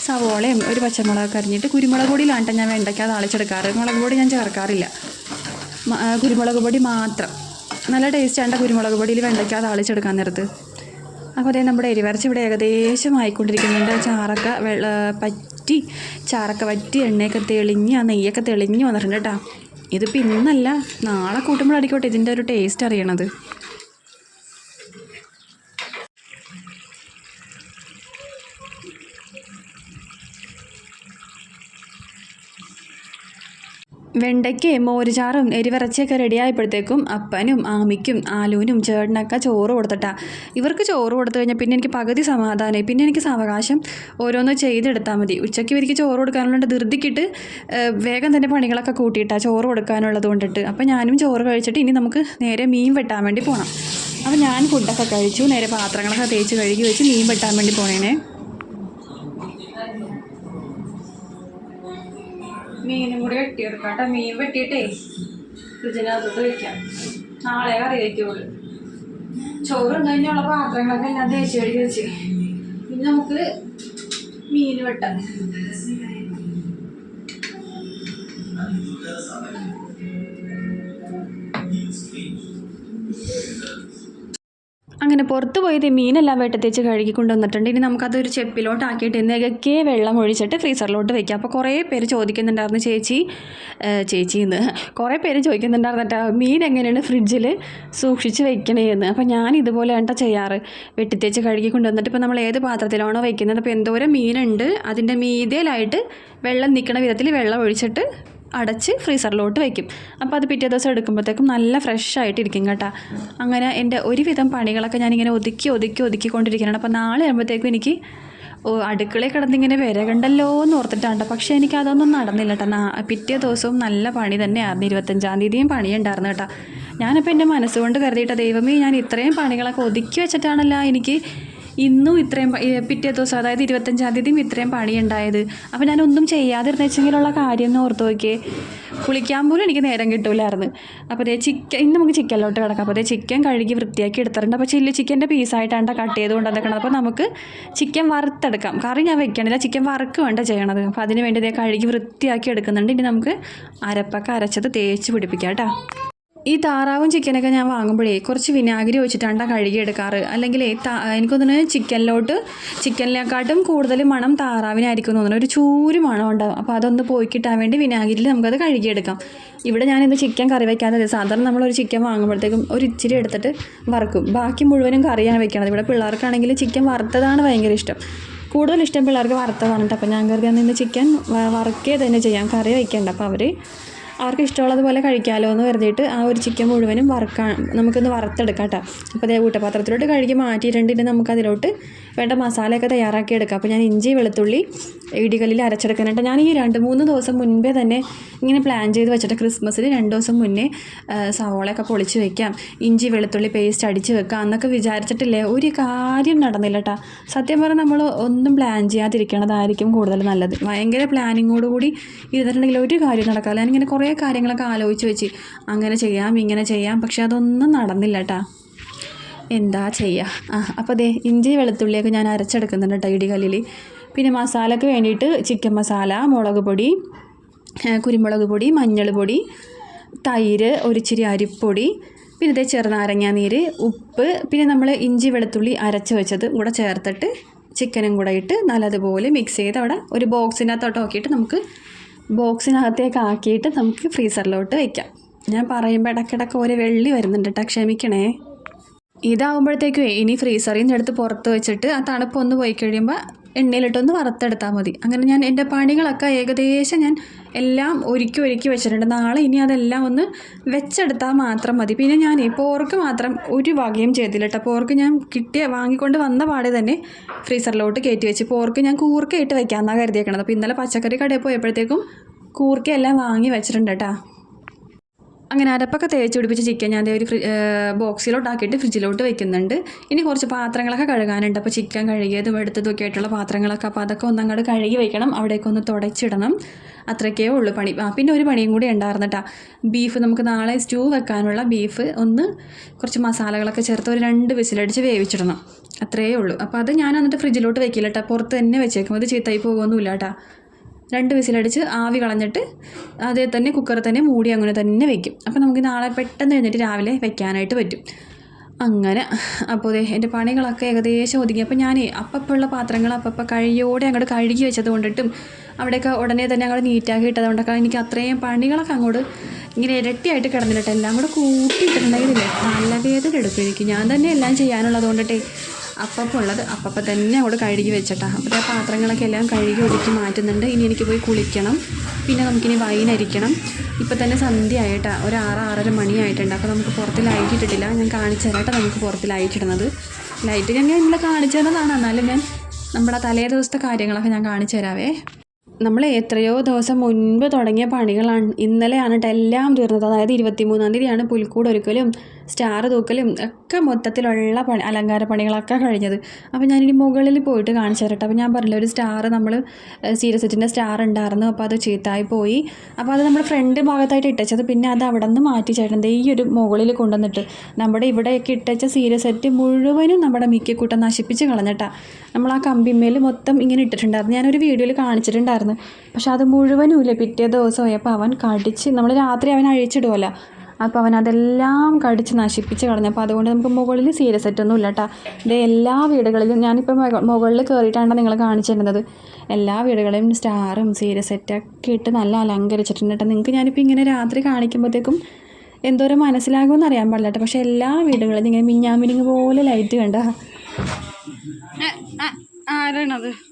സവോളയും ഒരു പച്ചമുളക് അരിഞ്ഞിട്ട് കുരുമുളക് പൊടിയിലാണ് ഞാൻ വെണ്ടയ്ക്ക താളിച്ചെടുക്കാറ്. മുളക് പൊടി ഞാൻ ചേർക്കാറില്ല. കുരുമുളക് പൊടി മാത്രം. നല്ല ടേസ്റ്റ് ആണ് കുരുമുളക് പൊടിയിൽ വെണ്ടയ്ക്ക താളിച്ചെടുക്കാൻ നേരത്ത്. അപ്പോൾ അതേ നമ്മുടെ എരിവരച്ച് ഇവിടെ ഏകദേശം ആയിക്കൊണ്ടിരിക്കുന്നുണ്ട്. ചാറൊക്കെ വെള്ള പറ്റി ചാറൊക്കെ വറ്റി എണ്ണയൊക്കെ തെളിഞ്ഞ് ആ നെയ്യൊക്കെ തെളിഞ്ഞ് വന്നിട്ടുണ്ട് കേട്ടോ. ഇതിപ്പോൾ ഇന്നല്ല നാളെ കൂട്ടുമ്പോഴായിരിക്കോട്ടെ ഇതിന്റെ ഒരു ടേസ്റ്റ് അറിയണത്. വെണ്ടയ്ക്ക് മോരുചാറും എരിവിറച്ചിയൊക്കെ റെഡിയായപ്പോഴത്തേക്കും അപ്പനും ആമിക്കും ആലൂനും ചേട്ടനൊക്കെ ചോറ് കൊടുത്തിട്ടാ. ഇവർക്ക് ചോറ് കൊടുത്തു കഴിഞ്ഞാൽ പിന്നെ എനിക്ക് പകുതി സമാധാനമായി പിന്നെ എനിക്ക് സാവകാശം ഓരോന്ന് ചെയ്തെടുത്താൽ മതി. ഉച്ചയ്ക്ക് ഇവർക്ക് ചോറ് കൊടുക്കാനുള്ള ധൃതിക്കിട്ട് വേഗം തന്നെ പണികളൊക്കെ കൂട്ടിയിട്ടാ ചോറ് കൊടുക്കാനുള്ളത് കൊണ്ടിട്ട്. അപ്പോൾ ഞാനും ചോറ് കഴിച്ചിട്ട് ഇനി നമുക്ക് നേരെ മീൻ വെട്ടാൻ വേണ്ടി പോകണം അപ്പോൾ ഞാൻ ഫുഡൊക്കെ കഴിച്ചു. നേരെ പാത്രങ്ങളൊക്കെ തേച്ച് കഴുകി വെച്ച് മീൻ വെട്ടാൻ വേണ്ടി പോണേനെ. മീനും കൂടി വെട്ടിയെടുക്കാം കേട്ടോ മീൻ വെട്ടിയിട്ടേ ഫ്രിഡ്ജിനകത്തോട്ട് വെക്കാം. നാളെ കറി വയ്ക്കുള്ളൂ. ചോറും കഴിഞ്ഞുള്ള പാത്രങ്ങളൊക്കെ ഞാൻ തേച്ച് കഴുകി വെച്ച്. ഇനി നമുക്ക് മീൻ വെട്ടാം. അങ്ങനെ പുറത്ത് പോയത് മീനെല്ലാം വെട്ടത്തേച്ച് കഴുകി കൊണ്ടുവന്നിട്ടുണ്ട്. ഇനി നമുക്കതൊരു ചെപ്പിലോട്ട് ആക്കിയിട്ട് നെകക്കെ വെള്ളം ഒഴിച്ചിട്ട് ഫ്രീസറിലോട്ട് വെക്കാം. അപ്പോൾ കുറേ പേര് ചോദിക്കുന്നുണ്ടായിരുന്നു ചേച്ചി ചേച്ചി എന്ന് കുറേ പേര് ചോദിക്കുന്നുണ്ടായിരുന്നു കേട്ടോ മീൻ എങ്ങനെയാണ് ഫ്രിഡ്ജിൽ സൂക്ഷിച്ച് വെക്കണേന്ന് അപ്പോൾ ഞാൻ ഇതുപോലെ കേട്ടോ ചെയ്യാറ്. വെട്ടിത്തേച്ച് കഴുകി കൊണ്ടുവന്നിട്ട് ഇപ്പോൾ നമ്മൾ ഏത് പാത്രത്തിലാണോ വെക്കുന്നത്? അപ്പോൾ എന്തോരം മീനുണ്ട്. അതിന്റെ മീതയിലായിട്ട് വെള്ളം നിൽക്കുന്ന വിധത്തിൽ വെള്ളം ഒഴിച്ചിട്ട് അടച്ച് ഫ്രീസറിലോട്ട് വയ്ക്കും. അപ്പോൾ അത് പിറ്റേ ദിവസം എടുക്കുമ്പോഴത്തേക്കും നല്ല ഫ്രഷ് ആയിട്ടിരിക്കും കേട്ടോ. അങ്ങനെ എന്റെ ഒരുവിധം പണികളൊക്കെ ഞാനിങ്ങനെ ഒതുക്കി ഒതുക്കി ഒതുക്കിക്കൊണ്ടിരിക്കുകയാണ് അപ്പോൾ നാളെ ആകുമ്പോഴത്തേക്കും എനിക്ക് അടുക്കളയിൽ കിടന്നിങ്ങനെ വിരകണ്ടല്ലോ എന്ന് ഓർത്തിട്ടാണ്. പക്ഷേ എനിക്ക് അതൊന്നും നടന്നില്ല കേട്ടോ. പിറ്റേ ദിവസവും നല്ല പണി തന്നെയായിരുന്നു. ഇരുപത്തഞ്ചാം തീയതിയും പണിയുണ്ടായിരുന്നു കേട്ടോ. ഞാനിപ്പോൾ എന്റെ മനസ്സുകൊണ്ട് കരുതിയിട്ട ദൈവമേ ഞാൻ ഇത്രയും പണികളൊക്കെ ഒതുക്കി വെച്ചിട്ടാണല്ലോ എനിക്ക് ഇന്നും ഇത്രയും പിറ്റേ ദിവസം അതായത് ഇരുപത്തഞ്ചാം തീയതിയും ഇത്രയും പണിയുണ്ടായത്. അപ്പോൾ ഞാനൊന്നും ചെയ്യാതിരുന്ന വെച്ചെങ്കിലുള്ള കാര്യം എന്ന് ഓർത്ത് നോക്കിയേ. കുളിക്കാൻ പോലും എനിക്ക് നേരം കിട്ടൂലായിരുന്നു. അപ്പോൾ അതേ ചിക്കൻ ഇന്ന് നമുക്ക് ചിക്കനിലോട്ട് കിടക്കാം. അപ്പോൾ അതേ ചിക്കൻ കഴുകി വൃത്തിയാക്കി എടുത്തിട്ടുണ്ട്. അപ്പോൾ ചില്ലി ചിക്കന്റെ പീസായിട്ടാണ് കട്ട് ചെയ്ത് കൊണ്ടുവന്നിരിക്കുന്നത് അപ്പോൾ നമുക്ക് ചിക്കൻ വറുത്തെടുക്കാം. കറി ഞാൻ വെക്കണില്ല. ചിക്കൻ വേണ്ട ചെയ്യണത്. അപ്പോൾ അതിന് വേണ്ടി ഇതേ കഴുകി വൃത്തിയാക്കി എടുക്കുന്നുണ്ട്. ഇനി നമുക്ക് അരപ്പൊക്കെ അരച്ചത് തേച്ച് പിടിപ്പിക്കാം കേട്ടോ. ഈ താറാവും ചിക്കനൊക്കെ ഞാൻ വാങ്ങുമ്പോഴേ കുറച്ച് വിനാഗിരി ഒഴിച്ചിട്ടാണ് കഴുകി എടുക്കാറ് അല്ലെങ്കിൽ എനിക്കൊന്നിന് ചിക്കനിലോട്ട് ചിക്കനിനെക്കാട്ടും കൂടുതൽ മണം താറാവിനായിരിക്കും തോന്നുന്നത് തോന്നുന്നു. ഒരു ചൂര് മണം ഉണ്ടാവും. അപ്പോൾ അതൊന്ന് പോയി കിട്ടാൻ വേണ്ടി വിനാഗിരിയിൽ നമുക്കത് കഴുകിയെടുക്കാം. ഇവിടെ ഞാനിന്ന് ചിക്കൻ കറി വയ്ക്കാത്തത് സാധാരണ നമ്മളൊരു ചിക്കൻ വാങ്ങുമ്പോഴത്തേക്കും ഒരു ഇച്ചിരി എടുത്തിട്ട് വറുക്കും. ബാക്കി മുഴുവനും കറിയാണ് വെക്കണത് ഇവിടെ പിള്ളേർക്കാണെങ്കിൽ ചിക്കൻ വറുത്തതാണ് ഭയങ്കര ഇഷ്ടം. കൂടുതൽ ഇഷ്ടം പിള്ളേർക്ക് വറുത്തതാണ് കേട്ടോ അപ്പോൾ ഞാൻ കരുതി അന്ന് ഇന്ന് ചിക്കൻ വറുക്കേ തന്നെ ചെയ്യാം. കറി വയ്ക്കേണ്ട. അപ്പോൾ അവർ അവർക്ക് ഇഷ്ടമുള്ളതുപോലെ കഴിക്കാമല്ലോ എന്ന് കരുതിയിട്ട് ആ ഒരു ചിക്കൻ മുഴുവനും വറുക്കാൻ നമുക്കൊന്ന് വറുത്തെടുക്കാം കേട്ടോ. അപ്പോൾ അതേ ഊട്ടപാത്രത്തിലോട്ട് കഴുകി മാറ്റിയിട്ടുണ്ട് നമുക്ക് അതിലോട്ട് വേണ്ട മസാലയൊക്കെ തയ്യാറാക്കി എടുക്കാം. അപ്പോൾ ഞാൻ ഇഞ്ചി വെളുത്തുള്ളി ഇടികളിൽ അരച്ചെടുക്കാനായിട്ട് ഞാൻ ഈ രണ്ട് മൂന്ന് ദിവസം മുൻപേ തന്നെ ഇങ്ങനെ പ്ലാൻ ചെയ്ത് വെച്ചിട്ട് ക്രിസ്മസിന് രണ്ട് ദിവസം മുന്നേ സവോളയൊക്കെ പൊളിച്ച് വെക്കാം. ഇഞ്ചി വെളുത്തുള്ളി പേസ്റ്റ് അടിച്ച് വെക്കാം എന്നൊക്കെ വിചാരിച്ചിട്ടില്ലേ? ഒരു കാര്യം നടന്നില്ല കേട്ടോ. സത്യം പറഞ്ഞാൽ നമ്മൾ ഒന്നും പ്ലാൻ ചെയ്യാതിരിക്കണതായിരിക്കും കൂടുതൽ നല്ലത്. ഭയങ്കര പ്ലാനിങ്ങോടുകൂടി ഇരുന്നിട്ടുണ്ടെങ്കിൽ ഒരു കാര്യം നടക്കാറില്ല. ഞാനിങ്ങനെ കുറേ കാര്യങ്ങളൊക്കെ ആലോചിച്ച് വെച്ച് അങ്ങനെ ചെയ്യാം ഇങ്ങനെ ചെയ്യാം പക്ഷെ അതൊന്നും നടന്നില്ല കേട്ടോ എന്താ ചെയ്യുക ആ അപ്പോൾ അതെ ഇഞ്ചി വെളുത്തുള്ളിയൊക്കെ ഞാൻ അരച്ചെടുക്കുന്നുണ്ട് കേട്ടോ ഇടികല്ലിൽ പിന്നെ മസാലയ്ക്ക് വേണ്ടിയിട്ട് ചിക്കൻ മസാല മുളക് പൊടി കുരുമുളക് പൊടി മഞ്ഞൾ പൊടി തൈര് ഒരിച്ചിരി അരിപ്പൊടി പിന്നെ ഇതേ ചെറുനാരങ്ങ നീര് ഉപ്പ് പിന്നെ നമ്മൾ ഇഞ്ചി വെളുത്തുള്ളി അരച്ച് വെച്ചത് കൂടെ ചേർത്തിട്ട് ചിക്കനും കൂടെ ഇട്ട് നല്ലതുപോലെ മിക്സ് ചെയ്ത് അവിടെ ഒരു ബോക്സിനകത്തോട്ട് നോക്കിയിട്ട് നമുക്ക് ബോക്സിനകത്തേക്ക് ആക്കിയിട്ട് നമുക്ക് ഫ്രീസറിലോട്ട് വയ്ക്കാം ഞാൻ പറയുമ്പോൾ ഇടയ്ക്കിടയ്ക്ക് ഒരു വെള്ളി വരുന്നുണ്ട് കേട്ടോ ക്ഷമിക്കണേ. ഇതാകുമ്പോഴത്തേക്കും ഇനി ഫ്രീസറിൽ നിന്ന് എടുത്ത് പുറത്ത് വെച്ചിട്ട് ആ തണുപ്പൊന്ന് പോയി കഴിയുമ്പോൾ എണ്ണയിലിട്ടൊന്ന് വറുത്തെടുത്താൽ മതി. അങ്ങനെ ഞാൻ എന്റെ പണികളൊക്കെ ഏകദേശം ഞാൻ എല്ലാം ഒരുക്കി ഒരുക്കി വെച്ചിട്ടുണ്ട്. നാളെ ഇനി അതെല്ലാം ഒന്ന് വെച്ചെടുത്താൽ മാത്രം മതി. പിന്നെ ഞാൻ പോർക്ക് മാത്രം ഒരു വകയും ചെയ്തില്ല കേട്ടോ പോർക്ക് ഞാൻ കിട്ടിയ വാങ്ങിക്കൊണ്ട് വന്ന പാടെ തന്നെ ഫ്രീസറിലോട്ട് കയറ്റി വെച്ച്. പോർക്ക് ഞാൻ കൂർക്കയിട്ട് വെക്കാമെന്നാണ് കരുതിയേക്കണത്. അപ്പോൾ ഇന്നലെ പച്ചക്കറി കടയിൽ പോയപ്പോഴത്തേക്കും കൂർക്കയെല്ലാം വാങ്ങി വെച്ചിട്ടുണ്ട് കേട്ടോ അങ്ങനെ അരപ്പൊക്കെ തേച്ച് പിടിപ്പിച്ച ചിക്കൻ ഞാൻ ഒരു ഫ്രി ബോക്സിലോട്ടാക്കിയിട്ട് ഫ്രിഡ്ജിലോട്ട് വെക്കുന്നുണ്ട്. ഇനി കുറച്ച് പാത്രങ്ങളൊക്കെ കഴുകാനുണ്ട്. അപ്പോൾ ചിക്കൻ കഴുകിയതും എടുത്തതും ഒക്കെ ആയിട്ടുള്ള പാത്രങ്ങളൊക്കെ. അപ്പോൾ അതൊക്കെ ഒന്ന് അങ്ങോട്ട് കഴുകി വെക്കണം. അവിടേക്ക് ഒന്ന് തുടച്ചിടണം. അത്രയ്ക്കേ ഉള്ളൂ പണി. ആ പിന്നെ ഒരു പണിയും കൂടി ഉണ്ടായിരുന്നു കേട്ടോ ബീഫ് നമുക്ക് നാളെ സ്റ്റൂ വെക്കാനുള്ള ബീഫ് ഒന്ന് കുറച്ച് മസാലകളൊക്കെ ചേർത്ത് ഒരു രണ്ട് വിസിലടിച്ച് വേവിച്ചിടണം. അത്രയേ ഉള്ളൂ. അപ്പോൾ അത് ഞാൻ എന്നിട്ട് ഫ്രിഡ്ജിലോട്ട് വെക്കില്ല കേട്ടോ പുറത്ത് തന്നെ വെച്ചേക്കും. അത് ചീത്തായി പോകുമൊന്നുമില്ല കേട്ടോ രണ്ട് വിസിലടിച്ച് ആവി കളഞ്ഞിട്ട് അതേ തന്നെ കുക്കറിൽ തന്നെ മൂടി അങ്ങനെ തന്നെ വെക്കും. അപ്പോൾ നമുക്ക് നാളെ പെട്ടെന്ന് എഴുന്നേറ്റ് രാവിലെ വെക്കാനായിട്ട് പറ്റും. അങ്ങനെ അപ്പോൾ അതെ എന്റെ പണികളൊക്കെ ഏകദേശം ഒതുങ്ങി. അപ്പോൾ ഞാൻ അപ്പപ്പുള്ള പാത്രങ്ങൾ അപ്പപ്പോൾ കഴിയോടെ അങ്ങോട്ട് കഴുകി വെച്ചത് കൊണ്ടിട്ടും അവിടെയൊക്കെ ഉടനെ തന്നെ അങ്ങോട്ട് നീറ്റാക്കി ഇട്ടത് കൊണ്ടൊക്കെ എനിക്ക് അത്രയും പണികളൊക്കെ അങ്ങോട്ട് ഇങ്ങനെ ഇരട്ടിയായിട്ട് കിടന്നിട്ട് എല്ലാം കൂടെ കൂട്ടിയിട്ടുണ്ടെങ്കിലേ നല്ല വേദന എടുക്കും എനിക്ക്. ഞാൻ തന്നെ എല്ലാം ചെയ്യാനുള്ളത് കൊണ്ടിട്ടേ അപ്പം ഉള്ളത് തന്നെ അങ്ങോട്ട് കഴുകി വെച്ചിട്ടാ. അപ്പോൾ ആ പാത്രങ്ങളൊക്കെ എല്ലാം കഴുകി ഒതുക്കി മാറ്റുന്നുണ്ട്. ഇനി എനിക്ക് പോയി കുളിക്കണം. പിന്നെ നമുക്കിനി വൈനരിക്കണം ഇപ്പം തന്നെ സന്ധ്യ ആയിട്ടാണ് ഒരു ആറ് ആറര മണിയായിട്ടുണ്ട്. അപ്പോൾ നമുക്ക് പുറത്ത് ലൈറ്റ് ഞാൻ കാണിച്ചു നമുക്ക് പുറത്ത് ലൈറ്റ് ലൈറ്റ് ഞാൻ ഞാൻ കാണിച്ചു തരുന്നതാണ് എന്നാലും ഞാൻ നമ്മുടെ തലേ ദിവസത്തെ കാര്യങ്ങളൊക്കെ ഞാൻ കാണിച്ചു തരാവേ നമ്മൾ എത്രയോ ദിവസം മുൻപ് തുടങ്ങിയ പണികളാണ്. ഇന്നലെയാണ് എല്ലാം തീർന്നത്. അതായത് ഇരുപത്തി മൂന്നാം തീയതിയാണ് പുൽക്കൂട് ഒരുക്കലും. സ്റ്റാർ തൂക്കലും ഒക്കെ മൊത്തത്തിലുള്ള പണി അലങ്കാര പണികളൊക്കെ കഴിഞ്ഞത്. അപ്പോൾ ഞാനിനി മുകളിൽ പോയിട്ട് കാണിച്ചു തരട്ടെ. അപ്പോൾ ഞാൻ പറഞ്ഞില്ല ഒരു സ്റ്റാർ നമ്മൾ സീരിയസെറ്റിന്റെ സ്റ്റാർ ഉണ്ടായിരുന്നു. അപ്പോൾ അത് ചീത്തായി പോയി. അപ്പോൾ അത് നമ്മൾ ഫ്രണ്ട് ഭാഗത്തായിട്ട് ഇട്ടച്ചത്. പിന്നെ അത് അവിടെ നിന്ന് മാറ്റി ചേട്ടൻ ഈ ഒരു മുകളിൽ കൊണ്ടുവന്നിട്ട് നമ്മുടെ ഇവിടെയൊക്കെ ഇട്ടച്ച സീരിയസെറ്റ് മുഴുവനും നമ്മുടെ മിക്കക്കൂട്ടം നശിപ്പിച്ച് കളഞ്ഞിട്ടാ. നമ്മൾ ആ കമ്പിമേൽ മൊത്തം ഇങ്ങനെ ഇട്ടിട്ടുണ്ടായിരുന്നു. ഞാനൊരു വീഡിയോയിൽ കാണിച്ചിട്ടുണ്ടായിരുന്നു. പക്ഷെ അത് മുഴുവനും ഇല്ല പിറ്റേ ദിവസമായി അപ്പോൾ അവൻ കടിച്ച് നമ്മൾ രാത്രി അവൻ അഴിച്ചിടുമല്ലോ അപ്പോൾ അവൻ അതെല്ലാം കടിച്ച് നശിപ്പിച്ച് കളഞ്ഞു. അപ്പോൾ അതുകൊണ്ട് നമുക്ക് മുകളിൽ സീരിയസ് സെറ്റൊന്നും ഇല്ല കേട്ടോ ഇത് എല്ലാ വീടുകളിലും ഞാനിപ്പോൾ മുക- മുകളിൽ കയറിയിട്ടാണ് നിങ്ങൾ കാണിച്ചു തരുന്നത് എല്ലാ വീടുകളെയും സ്റ്റാറും സീരിയസ് സെറ്റൊക്കെ ഇട്ട് നല്ല അലങ്കരിച്ചിട്ടുണ്ട് കേട്ടോ. നിങ്ങൾക്ക് ഞാനിപ്പോൾ ഇങ്ങനെ രാത്രി കാണിക്കുമ്പോഴത്തേക്കും എന്തോരം മനസ്സിലാകുമെന്ന് അറിയാൻ പാടില്ല കേട്ടോ. പക്ഷേ എല്ലാ വീടുകളിലും ഇങ്ങനെ മിഞ്ഞാമിനിങ് പോലെ ലൈറ്റ് കണ്ടോ. ആരാണത്?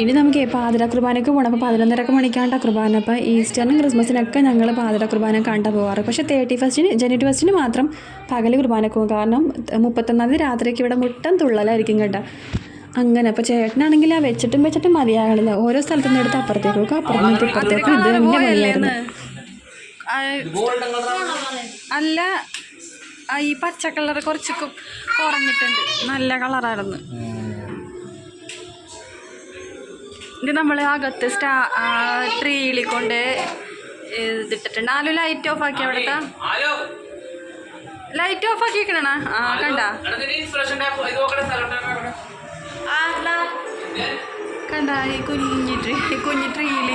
ഇനി നമുക്ക് പാതിര കുർബാനയ്ക്ക് പോകണം അപ്പോൾ പതിനൊന്നരക്ക് മണിക്കാണ്ട കുർബാന. അപ്പോൾ ഈസ്റ്ററിനും ക്രിസ്മസിനൊക്കെ ഞങ്ങൾ പാതിര കുർബാന കണ്ട പോകാറ് പക്ഷേ തേർട്ടി ഫസ്റ്റിന് ജനുവരി ഫസ്റ്റിന് മാത്രം പകൽ കുർബാന പോകും കാരണം മുപ്പത്തൊന്നാം തീയതി രാത്രിക്ക് ഇവിടെ മുട്ടം തുള്ളലായിരിക്കും കേട്ടോ. അങ്ങനെ അപ്പോൾ ചേട്ടനാണെങ്കിൽ ആ വെച്ചിട്ടും വെച്ചിട്ടും മതിയാകണില്ല. ഓരോ സ്ഥലത്തു നിന്ന് എടുത്ത് അപ്പുറത്തേക്ക് അപ്പുറത്തേക്കും ഇപ്പുറത്തേക്ക് ഇത് തന്നെ പണിയായിരുന്നു അല്ല ആ, ഈ പച്ച കളർ കുറച്ച് കുറഞ്ഞിട്ടുണ്ട്. നല്ല കളറായിരുന്നു. ഇത് നമ്മൾ അകത്ത് സ്റ്റാ ട്രീയിൽ കൊണ്ട് ഇതിട്ടിട്ടുണ്ട്. ആലു ലൈറ്റ് ഓഫ് ആക്കി അവിടുത്തെ. ലൈറ്റ് ഓഫ് ആക്കി വെക്കണ ആ കണ്ട? കണ്ട ഈ കുഞ്ഞി ട്രീ ഈ കുഞ്ഞി ട്രീയിൽ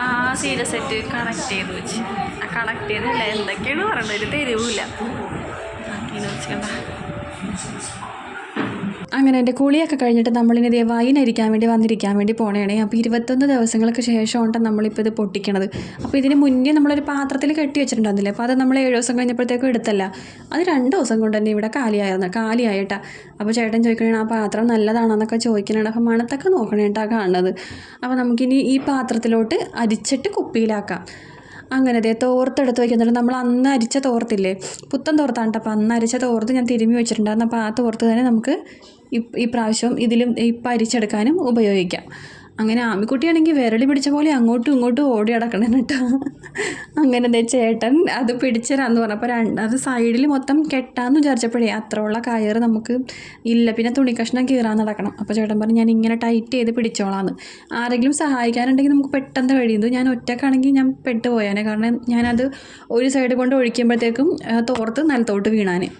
ആ സീര സെറ്റ് കണക്ട് ചെയ്ത് വെച്ച്. ആ കണക്ട് ചെയ്തല്ല എന്തൊക്കെയാണ് പറയണത് ഒരു തെരുവില്ല. ആക്കിന്ന് വെച്ച് കണ്ട. അങ്ങനെ എന്റെ കുളിയൊക്കെ കഴിഞ്ഞിട്ട് നമ്മളിനി ദേ വൈനരിക്കാൻ വേണ്ടി വന്നിരിക്കാൻ വേണ്ടി പോണേണേ. അപ്പോൾ ഇരുപത്തൊന്ന് ദിവസങ്ങൾക്ക് ശേഷമാണ് നമ്മളിപ്പോൾ ഇത് പൊട്ടിക്കണത്. അപ്പോൾ ഇതിന് മുന്നേ നമ്മളൊരു പാത്രത്തിൽ കെട്ടി വെച്ചിട്ടുണ്ടായിരുന്നില്ലേ? അപ്പോൾ അത് നമ്മൾ ഏഴ് ദിവസം കഴിഞ്ഞപ്പോഴത്തേക്കും എടുത്തല്ല. അത് രണ്ട് ദിവസം കൊണ്ട് തന്നെ ഇവിടെ കാലിയായിരുന്നു കാലിയായിട്ടാ. അപ്പോൾ ചേട്ടൻ ചോദിക്കണേ ആ പാത്രം നല്ലതാണെന്നൊക്കെ ചോദിക്കണേ അപ്പോൾ മണത്തൊക്കെ നോക്കണേട്ടാ കാണുന്നത്. അപ്പോൾ നമുക്കിനി ഈ പാത്രത്തിലോട്ട് അരിച്ചിട്ട് കുപ്പിയിലാക്കാം. അങ്ങനെ ദേ തോർത്തെടുത്ത് വയ്ക്കുന്നുണ്ട് നമ്മൾ അന്ന് അരിച്ച തോർത്തില്ലേ? പുത്തൻ തോർത്താണ് കേട്ടോ. അപ്പോൾ അന്ന് അരിച്ച തോർത്ത് ഞാൻ തിരുമ്മി വെച്ചിട്ടുണ്ടായിരുന്നു. അപ്പോൾ ആ തോർത്ത് തന്നെ നമുക്ക് ഈ പ്രാവശ്യം ഇതിലും ഈ പരിച്ചെടുക്കാനും ഉപയോഗിക്കാം. അങ്ങനെ ആമിക്കുട്ടിയാണെങ്കിൽ വിരളി പിടിച്ച പോലെ അങ്ങോട്ടും ഇങ്ങോട്ടും ഓടി അടക്കണം കേട്ടോ. അങ്ങനെ ദേ ചേട്ടൻ അത് പിടിച്ചരാന്ന് പറഞ്ഞപ്പോൾ രണ്ട് അത് സൈഡിൽ മൊത്തം കെട്ടാന്ന് വിചാരിച്ചപ്പോഴേ അത്രയുള്ള കയർ നമുക്ക് ഇല്ല. പിന്നെ തുണി കഷ്ണം കീറാൻ നടക്കണം. അപ്പോൾ ചേട്ടൻ പറഞ്ഞു ഞാൻ ഇങ്ങനെ ടൈറ്റ് ചെയ്ത് പിടിച്ചോളാന്ന്. ആരെങ്കിലും സഹായിക്കാനുണ്ടെങ്കിൽ നമുക്ക് പെട്ടെന്ന് കഴിയുന്നു ഞാൻ ഒറ്റക്കാണെങ്കിൽ ഞാൻ പെട്ട് പോയാനെ കാരണം ഞാനത് ഒരു സൈഡ് കൊണ്ട് ഒഴിക്കുമ്പോഴത്തേക്കും തോർത്ത് നിലത്തോട്ട് വീണാനെ.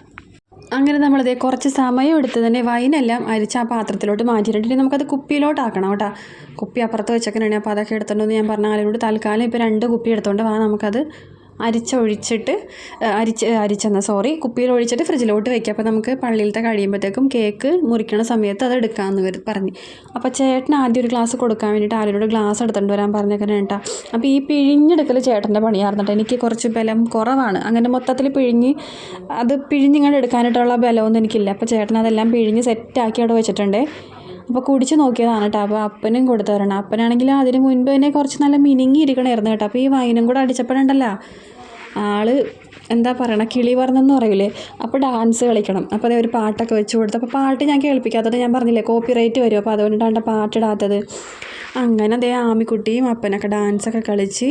അങ്ങനെ നമ്മളത് കുറച്ച് സമയം എടുത്ത് തന്നെ വൈനെല്ലാം അരിച്ച് ആ പാത്രത്തിലോട്ട് മാറ്റിയിട്ടുണ്ട്. നമുക്കത് കുപ്പിയിലോട്ടാക്കണം കേട്ടോ. കുപ്പി അപ്പുറത്ത് വെച്ചേക്കണേ. അപ്പോൾ അതൊക്കെ എടുത്തോണ്ടെന്ന് ഞാൻ പറഞ്ഞ ആരോട് തൽക്കാലം ഇപ്പോൾ രണ്ട് കുപ്പി എടുത്തോണ്ട് വാ. നമുക്കത് അരിച്ചൊഴിച്ചിട്ട് അരിച്ച് അരിച്ചെന്ന സോറി കുപ്പിയിൽ ഒഴിച്ചിട്ട് ഫ്രിഡ്ജിലോട്ട് വയ്ക്കുക അപ്പോൾ നമുക്ക് പള്ളിയിലത്തെ കഴിയുമ്പോഴത്തേക്കും കേക്ക് മുറിക്കണ സമയത്ത് അത് എടുക്കാമെന്ന് പറഞ്ഞു. അപ്പോൾ ചേട്ടൻ ആദ്യം ഒരു ഗ്ലാസ് കൊടുക്കാൻ വേണ്ടിയിട്ട് ആരോട് ഗ്ലാസ് എടുത്തുകൊണ്ട് വരാൻ പറഞ്ഞേക്കാൻ കേട്ടോ. അപ്പോൾ ഈ പിഴിഞ്ഞെടുക്കൽ ചേട്ടന്റെ പണിയായിരുന്നു കേട്ടോ. എനിക്ക് കുറച്ച് ബലം കുറവാണ്. അങ്ങനെ മൊത്തത്തിൽ പിഴിഞ്ഞ് അത് പിഴിഞ്ഞിങ്ങോട്ട് എടുക്കാനായിട്ടുള്ള ബലമൊന്നും എനിക്കില്ല. അപ്പോൾ ചേട്ടൻ അതെല്ലാം പിഴിഞ്ഞ് സെറ്റാക്കി അവിടെ വെച്ചിട്ടുണ്ടേ. അപ്പോൾ കുടിച്ച് നോക്കിയതാണ് കേട്ടോ. അപ്പോൾ അപ്പനും കൊടുത്തു തരണം അപ്പനാണെങ്കിൽ അതിന് മുൻപ് തന്നെ കുറച്ച് നല്ല മിനുങ്ങി ഇരിക്കണമായിരുന്നു കേട്ടോ. അപ്പോൾ ഈ വൈനും കൂടെ അടിച്ചപ്പോഴുണ്ടല്ലോ. ആൾ എന്താ പറയണ? കിളി പറഞ്ഞെന്ന് പറയില്ലേ അപ്പോൾ ഡാൻസ് കളിക്കണം. അപ്പോൾ അതേ ഒരു പാട്ടൊക്കെ വെച്ച് കൊടുത്തു. അപ്പോൾ പാട്ട് ഞാൻ കേൾപ്പിക്കാത്തത് ഞാൻ പറഞ്ഞില്ലേ കോപ്പി റൈറ്റ് വരും. അപ്പോൾ അതുകൊണ്ടാണ് പാട്ടിടാത്തത് അങ്ങനെ അതേ ആമിക്കുട്ടിയും അപ്പനൊക്കെ ഡാൻസൊക്കെ കളിച്ച്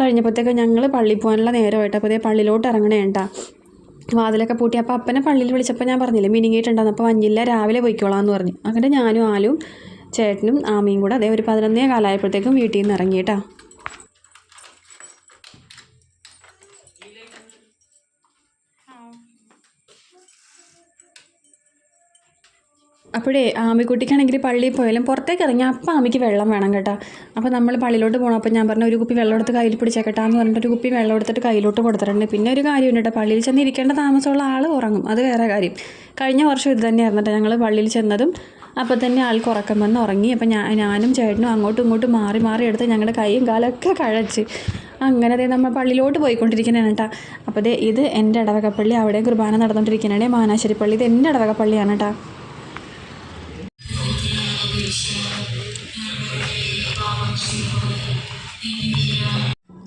കഴിഞ്ഞപ്പോഴത്തേക്ക് ഞങ്ങൾ പള്ളിയിൽ പോകാനുള്ള നേരമായിട്ട്. അപ്പോൾ അതേ പള്ളിയിലോട്ട് ഇറങ്ങണേ കേട്ടാ വാതിലൊക്കെ പൂട്ടി. അപ്പോൾ അപ്പനെ പള്ളിയിൽ വിളിച്ചപ്പോൾ ഞാൻ പറഞ്ഞില്ലേ മിനിങ്ങിയിട്ടുണ്ടായിരുന്നു അപ്പോൾ വഞ്ഞില്ല രാവിലെ പോയിക്കോളാം എന്ന് പറഞ്ഞു. അങ്ങനെ ഞാനും ആലും ചേട്ടനും ആമയും കൂടെ അതേ ഒരു പതിനൊന്നേ കാലമായപ്പോഴത്തേക്കും വീട്ടിൽ നിന്ന് ഇറങ്ങി കേട്ടോ അപ്പോഴേ ആമിക്കുട്ടിക്കാണെങ്കിൽ പള്ളിയിൽ പോയാലും പുറത്തേക്ക് ഇറങ്ങി അപ്പം ആമിക്ക് വെള്ളം വേണം കേട്ടോ. അപ്പോൾ നമ്മൾ പള്ളിയിലോട്ട് പോകണം അപ്പോൾ ഞാൻ പറഞ്ഞു ഒരു കുപ്പി വെള്ളം എടുത്ത് കയ്യിൽ പിടിച്ചേക്കട്ടാ എന്ന് പറഞ്ഞിട്ട് ഒരു കുപ്പി വെള്ളം എടുത്തിട്ട് കയ്യിലോട്ട് കൊടുത്തിട്ടുണ്ട്. പിന്നെ ഒരു കാര്യമുണ്ട് കേട്ടോ പള്ളിയിൽ ചെന്ന് ഇരിക്കേണ്ട താമസമുള്ള ആൾ ഉറങ്ങും. അത് വേറെ കാര്യം. കഴിഞ്ഞ വർഷം ഇത് തന്നെയായിരുന്നു കേട്ടോ ഞങ്ങൾ പള്ളിയിൽ ചെന്നതും അപ്പോൾ തന്നെ ആൾക്ക് ഉറക്കം വന്ന് ഉറങ്ങി. അപ്പോൾ ഞാൻ ഞാനും ചേട്ടനും അങ്ങോട്ടും ഇങ്ങോട്ടും മാറി മാറി എടുത്ത് ഞങ്ങളുടെ കൈയും കാലൊക്കെ കഴച്ച് അങ്ങനെ ദേ നമ്മൾ പള്ളിയിലോട്ട് പോയിക്കൊണ്ടിരിക്കുന്നതാണ് കേട്ടോ. അപ്പോൾ ഇത് എന്റെ ഇടവകപ്പള്ളി അവിടെ കുർബാന നടന്നുകൊണ്ടിരിക്കുന്നതാണ് മാനാശ്ശേരി പള്ളി ഇത് എന്റെ ഇടവകപ്പള്ളിയാണ് കേട്ടോ.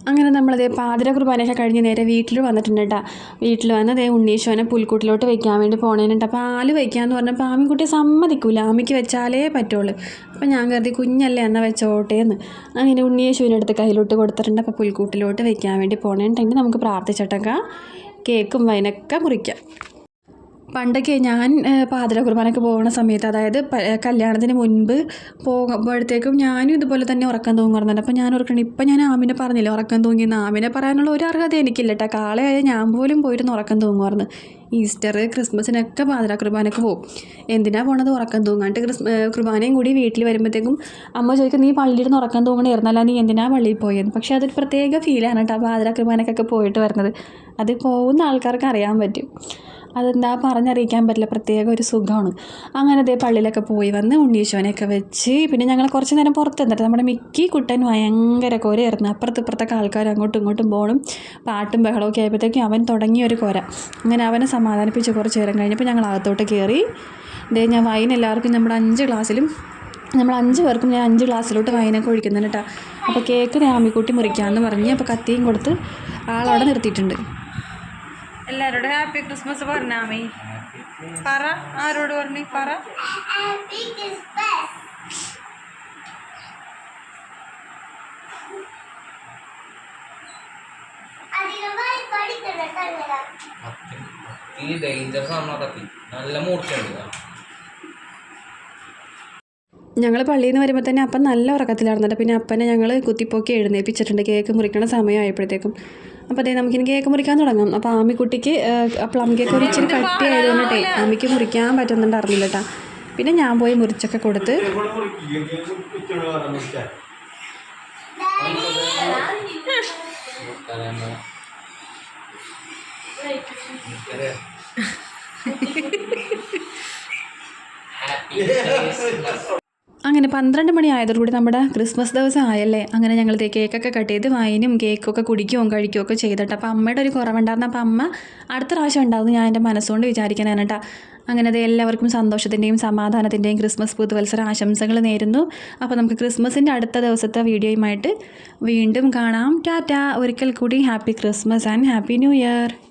അങ്ങനെ നമ്മളതേ പാതിര കുർബാനയൊക്കെ കഴിഞ്ഞ് നേരെ വീട്ടിൽ വന്നിട്ടുണ്ട് കേട്ടോ വീട്ടിൽ വന്ന് അതേ ഉണ്ണീശോനെ പുൽക്കൂട്ടിലോട്ട് വെക്കാൻ വേണ്ടി പോണേനുണ്ട്. അപ്പോൾ ആൽ വയ്ക്കാമെന്ന് പറഞ്ഞപ്പോൾ ആമിക്കുട്ടിയെ സമ്മതിക്കൂല. ആമിക്ക് വെച്ചാലേ പറ്റുള്ളൂ. അപ്പോൾ ഞാൻ കരുതി കുഞ്ഞല്ലേ എന്നാൽ വെച്ചോട്ടെ എന്ന് അങ്ങനെ ഉണ്ണീശോന്റെ അടുത്ത് കയ്യിലോട്ട് കൊടുത്തിട്ടുണ്ട്. അപ്പോൾ പുൽക്കൂട്ടിലോട്ട് വെക്കാൻ വേണ്ടി പോണേണ്ടെങ്കിൽ നമുക്ക് പ്രാർത്ഥിച്ചിട്ടൊക്കെ. കേക്കും വൈനൊക്കെ മുറിക്കാം. പണ്ടൊക്കെ ഞാൻ പാതിര കുർബാനൊക്കെ പോകുന്ന സമയത്ത് അതായത് കല്യാണത്തിന് മുൻപ് പോകുമ്പോഴത്തേക്കും ഞാനും ഇതുപോലെ തന്നെ ഉറക്കം തൂങ്ങുന്നുണ്ട് അപ്പോൾ ഞാൻ ഓർക്കണം ഇപ്പം ഞാൻ ആമിനെ പറഞ്ഞില്ല ഉറക്കം തൂങ്ങിയെന്ന് ആമിനെ പറയാനുള്ള ഒരു അർഹത എനിക്കില്ല കേട്ടോ കാളയായ ഞാൻ പോലും പോയിരുന്നു ഉറക്കം തൂങ്ങുമായിരുന്നു ഈസ്റ്റർ ക്രിസ്മസിനൊക്കെ പാതിര കുർബാനൊക്കെ പോകും എന്തിനാണ് പോണത് ഉറക്കം തൂങ്ങാണ്ട്? ക്രിസ് കുർബാനയും കൂടി വീട്ടിൽ വരുമ്പോഴത്തേക്കും അമ്മ ചോദിക്കും നീ പള്ളിയിൽ ഉറക്കം തൂങ്ങണമായിരുന്നല്ല നീ എന്തിനാ പള്ളിയിൽ പോയത് പക്ഷേ അതൊരു പ്രത്യേക ഫീലാണ് കേട്ടോ പാതിര കുർബാനക്കൊക്കെ പോയിട്ട് വരുന്നത്. അത് പോകുന്ന ആൾക്കാർക്ക് അറിയാൻ പറ്റും. അതെന്താ പറഞ്ഞറിയിക്കാൻ പറ്റില്ല. പ്രത്യേക ഒരു സുഖമാണ്. അങ്ങനെ അതേ പള്ളിയിലൊക്കെ പോയി വന്ന് ഉണ്ണീശോനെയൊക്കെ വെച്ച് പിന്നെ ഞങ്ങൾ കുറച്ച് നേരം പുറത്ത് നിന്നിട്ട് നമ്മുടെ മിക്കി കുട്ടൻ ഭയങ്കര കൊരയായിരുന്നു. അപ്പുറത്ത് ഇപ്പുറത്തൊക്കെ ആൾക്കാർ അങ്ങോട്ടും ഇങ്ങോട്ടും പോകണം പാട്ടും ബഹളമൊക്കെ ആയപ്പോഴത്തേക്കും അവൻ തുടങ്ങിയ ഒരു കൊര. അങ്ങനെ അവനെ സമാധാനിപ്പിച്ച് കുറച്ച് നേരം കഴിഞ്ഞപ്പോൾ ഞങ്ങൾ അകത്തോട്ട് കയറി. ദേ ഞാൻ വൈൻ എല്ലാവർക്കും നമ്മുടെ അഞ്ച് ക്ലാസ്സിലും നമ്മൾ അഞ്ച് പേർക്കും ഞാൻ അഞ്ച് ക്ലാസ്സിലോട്ട് വൈനൊക്കെ ഒഴിക്കുന്നുണ്ട് കേട്ടോ. അപ്പോൾ കേക്ക് ആമിക്കുട്ടി മുറിക്കാമെന്ന് പറഞ്ഞ് അപ്പോൾ കത്തിയും കൊടുത്ത് ആളവിടെ നിർത്തിയിട്ടുണ്ട്. എല്ലാവരോടും ഹാപ്പി ക്രിസ്മസ് പറഞ്ഞാമേ. പറ ആരോട് പറഞ്ഞു? പറ. ഈ ഡേഞ്ചർ സാധനം കത്തി നല്ല മൂർച്ചയുണ്ട് ഞങ്ങൾ പള്ളിയിൽ നിന്ന് വരുമ്പോൾ തന്നെ അപ്പം നല്ല ഉറക്കത്തിലായിരുന്നു പിന്നെ അപ്പനെ ഞങ്ങൾ കുത്തിപ്പൊക്കി എഴുന്നേൽപ്പിച്ചിട്ടുണ്ട്. കേക്ക് മുറിക്കണ സമയമായപ്പോഴത്തേക്കും. അപ്പോൾ അതേ നമുക്കിനി കേക്ക് മുറിക്കാൻ തുടങ്ങാം. അപ്പോൾ ആമിക്കുട്ടിക്ക് പ്ലം കേക്ക് ഒരു ഇച്ചിരി കട്ടി ആയതുകൊണ്ടിട്ടേ ആമിക്ക് മുറിക്കാൻ പറ്റുന്നുണ്ടായിരുന്നില്ല കേട്ടോ. പിന്നെ ഞാൻ പോയി മുറിച്ചൊക്കെ കൊടുത്ത് അങ്ങനെ പന്ത്രണ്ട് മണി ആയതോടുകൂടി നമ്മുടെ ക്രിസ്മസ് ദിവസം ആയല്ലേ? അങ്ങനെ ഞങ്ങൾ കേക്കൊക്കെ കട്ട് ചെയ്ത് വൈനും കേക്കൊക്കെ കുടിക്കുകയും കഴിക്കുകയും ഒക്കെ ചെയ്തിട്ട്. അപ്പോൾ അമ്മയുടെ ഒരു കുറവുണ്ടായിരുന്നു. അപ്പോൾ അമ്മ അടുത്ത പ്രാവശ്യം ഉണ്ടാവും ഞാൻ എന്റെ മനസ്സുകൊണ്ട് വിചാരിക്കാനാണ് കേട്ടോ. അങ്ങനെ അത് എല്ലാവർക്കും സന്തോഷത്തിന്റെയും സമാധാനത്തിന്റെയും ക്രിസ്മസ് പുതുവത്സര ആശംസകൾ നേരുന്നു. അപ്പോൾ നമുക്ക് ക്രിസ്മസിന്റെ അടുത്ത ദിവസത്തെ വീഡിയോയുമായിട്ട് വീണ്ടും കാണാം. ടാറ്റ. ഒരിക്കൽ കൂടി happy Christmas and happy new year.